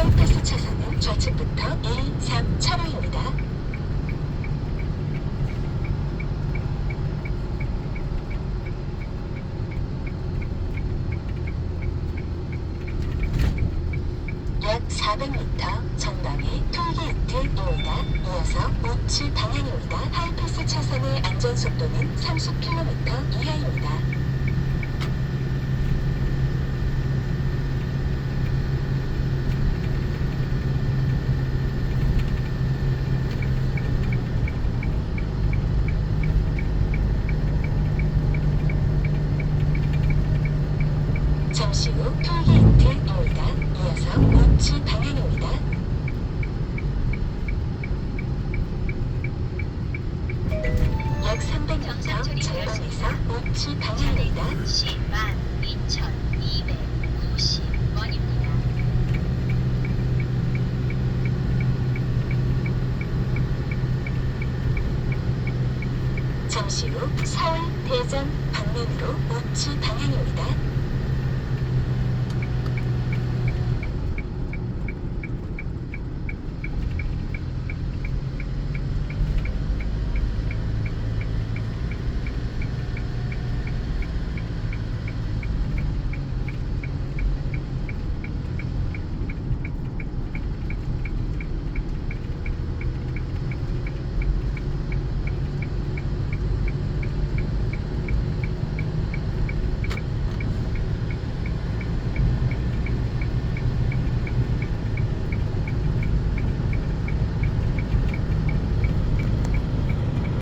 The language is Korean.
하이패스 차선은 좌측부터 1, 3 차로입니다. 약 400m 전방에 톨게이트입니다. 이어서 우측 방향입니다. 하이패스 차선의 안전속도는 30km 이하입니다. 잠시 후 톨게이트 입니다. 이어서 우측 방향입니다. 약 300m 정상 처리 전방에서 우측 방향입니다. 10만 2,250원입니다. 잠시 후 서울 대전 방면으로 우측 방향입니다.